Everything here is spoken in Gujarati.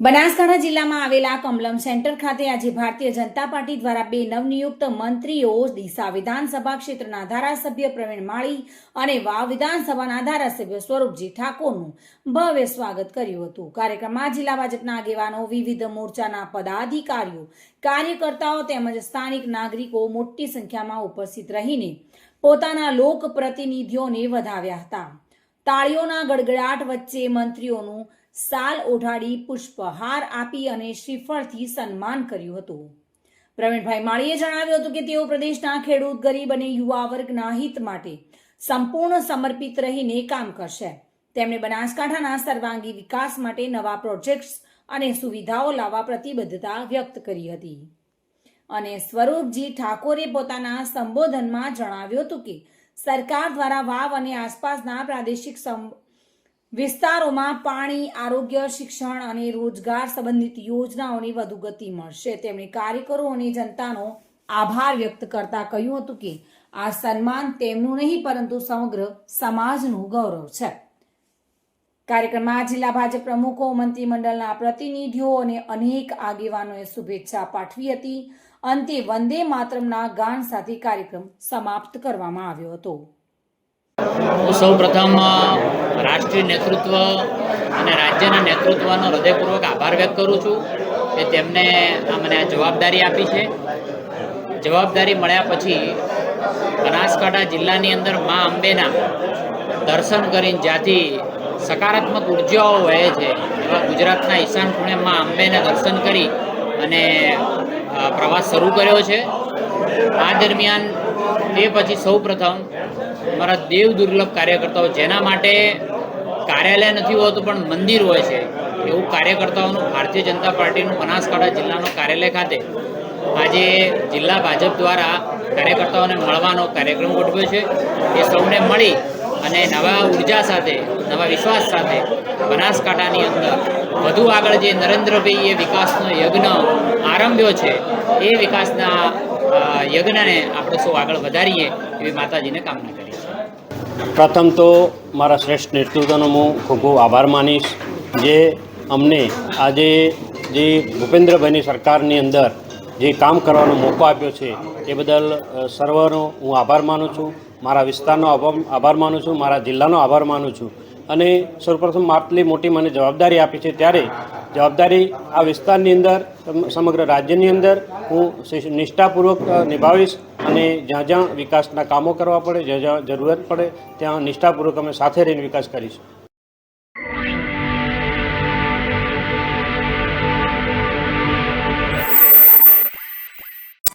બનાસકાંઠા જિલ્લામાં આવેલા કમલમ સેન્ટર ખાતે આજે ભારતીય જનતા પાર્ટી દ્વારા બે નવનિયુક્ત મંત્રીઓ ડીસા વિધાનસભા ક્ષેત્રના ધારાસભ્ય પ્રવીણ માળી અને વાવ વિધાનસભાના ધારાસભ્ય સ્વરૂપજી ઠાકોરનું ભવ્ય સ્વાગત કર્યું હતું. કાર્યક્રમમાં જિલ્લા ભાજપના આગેવાનો, વિવિધ મોરચાના પદાધિકારીઓ, કાર્યકર્તાઓ તેમજ સ્થાનિક નાગરિકો મોટી સંખ્યામાં ઉપસ્થિત રહીને પોતાના લોકપ્રતિનિધિઓને વધાવ્યા હતા. તાળીઓના ગડગડાટ વચ્ચે મંત્રીઓનું સાલ ઓઢાડી પુષ્પહાર આપી અને શ્રીફળથી સન્માન કર્યું હતું. પ્રવીણભાઈ માળીએ જણાવ્યું હતું કે તેઓ પ્રદેશના ખેડૂત, ગરીબ અને યુવા વર્ગના હિત માટે સંપૂર્ણ સમર્પિત રહીને કામ કરશે. તેમણે બનાસકાંઠાના સર્વાંગી વિકાસ માટે નવા પ્રોજેક્ટ્સ અને સુવિધાઓ લાવવા પ્રતિબદ્ધતા વ્યક્ત કરી હતી. અને સ્વરૂપજી ઠાકોરે પોતાના સંબોધનમાં જણાવ્યું હતું કે સરકાર દ્વારા વાવ અને આસપાસના પ્રાદેશિક વિસ્તારોમાં પાણી, આરોગ્ય, શિક્ષણ અને રોજગાર સંબંધિત યોજનાઓની વધુ ગતિ મળશે. તેમણે કાર્યકરો અને જનતાનો આભાર વ્યક્ત કરતા કહ્યું હતું કે આ સન્માન તેમનું નહીં, પરંતુ સમગ્ર સમાજનું ગૌરવ છે. કાર્યક્રમમાં જિલ્લા ભાજપ પ્રમુખો, મંત્રીમંડળના પ્રતિનિધિઓ અને અનેક આગેવાનોએ શુભેચ્છા પાઠવી હતી. અંતે વંદે માતરમના ગાન સાથે કાર્યક્રમ સમાપ્ત કરવામાં આવ્યો હતો. હું સૌ પ્રથમ રાષ્ટ્રીય નેતૃત્વ અને રાજ્યના નેતૃત્વનો હૃદયપૂર્વક આભાર વ્યક્ત કરું છું કે તેમને મને આ જવાબદારી આપી છે. જવાબદારી મળ્યા પછી બનાસકાંઠા જિલ્લાની અંદર મા અંબેના દર્શન કરીને જ્યાંથી સકારાત્મક ઉર્જાઓ વહે છે, એવા ગુજરાતના ઈશાન ખૂણે મા અંબેના દર્શન કરી અને પ્રવાસ શરૂ કર્યો છે. આ દરમિયાન તે પછી સૌ પ્રથમ મારા દેવ દુર્લભ કાર્યકર્તાઓ, જેના માટે કાર્યાલય નથી હોતું, પણ મંદિર હોય છે, એવું કાર્યકર્તાઓનું ભારતીય જનતા પાર્ટીનું બનાસકાંઠા જિલ્લાનો કાર્યાલય ખાતે આજે જિલ્લા ભાજપ દ્વારા કાર્યકર્તાઓને મળવાનો કાર્યક્રમ ગોઠવ્યો છે. એ સૌને મળી અને નવા ઊર્જા સાથે, નવા વિશ્વાસ સાથે બનાસકાંઠાની અંદર વધુ આગળ જે નરેન્દ્રભાઈએ વિકાસનો યજ્ઞ આરંભ્યો છે, એ વિકાસના યજ્ઞને આપણે સૌ આગળ વધારીએ એવી માતાજીને કામના કરી પ્રથમ તો મારા શ્રેષ્ઠ નેતૃત્વનો હું ખૂબ ખૂબ આભાર માનીશ. જે અમને આજે જે ભૂપેન્દ્રભાઈની સરકારની અંદર જે કામ કરવાનો મોકો આપ્યો છે, એ બદલ સર્વનો હું આભાર માનું છું. મારા વિસ્તારનો આભાર માનું છું. મારા જિલ્લાનો આભાર માનું છું. અને સૌપ્રથમ આટલી મોટી મને જવાબદારી આપી છે ત્યારે જવાબદારી આ વિસ્તારની અંદર સમગ્ર રાજ્યની અંદર હું નિષ્ઠાપૂર્વક નિભાવીશ અને જ્યાં જ્યાં વિકાસના કામો કરવા પડે, જ્યાં જ્યાં જરૂરત પડે, ત્યાં નિષ્ઠાપૂર્વક અમે સાથે રહીને વિકાસ કરીશું.